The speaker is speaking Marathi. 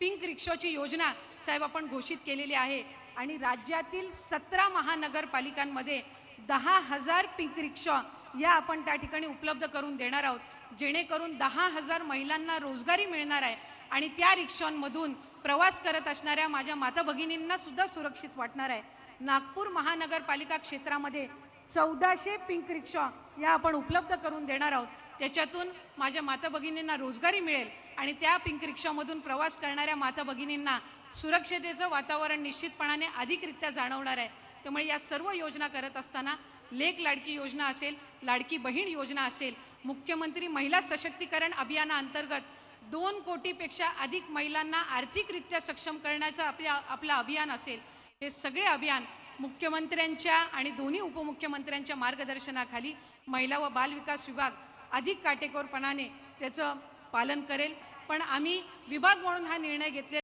पिंक रिक्षाची योजना साहेब आपण घोषित केलेली आहे. आणि राज्यातील सतरा महानगरपालिकांमध्ये दहा हजार पिंक रिक्षा या आपण त्या ठिकाणी उपलब्ध करून देणार आहोत. जेणेकरून दहा हजार महिलांना रोजगारी मिळणार आहे आणि त्या रिक्षांमधून प्रवास करत असणाऱ्या माझ्या माता भगिनींना सुद्धा सुरक्षित वाटणार आहे. नागपूर महानगरपालिका क्षेत्रामध्ये चौदाशे पिंक रिक्षा या आपण उपलब्ध करून देणार आहोत. त्याच्यातून माझ्या माता भगिनींना रोजगारी मिळेल आणि त्या पिंक रिक्षामधून प्रवास करणाऱ्या माता भगिनींना सुरक्षतेचं वातावरण निश्चितपणाने अधिकरित्या जाणवणार आहे. त्यामुळे या सर्व योजना करत असताना लेख लाडकी योजना असेल लाडकी बहीण योजना असेल मुख्यमंत्री महिला सशक्तीकरण अभियानाअंतर्गत दोन कोटीपेक्षा अधिक महिलांना आर्थिकरित्या सक्षम करण्याचं आपल्या आपलं अभियान असेल. हे सगळे अभियान मुख्यमंत्र्यांच्या आणि दोन्ही उपमुख्यमंत्र्यांच्या मार्गदर्शनाखाली महिला व बालविकास विभाग अधिक काटेकोरपणाने त्याचं पालन करेल. पण आम्ही विभाग म्हणून हा निर्णय घेतलेला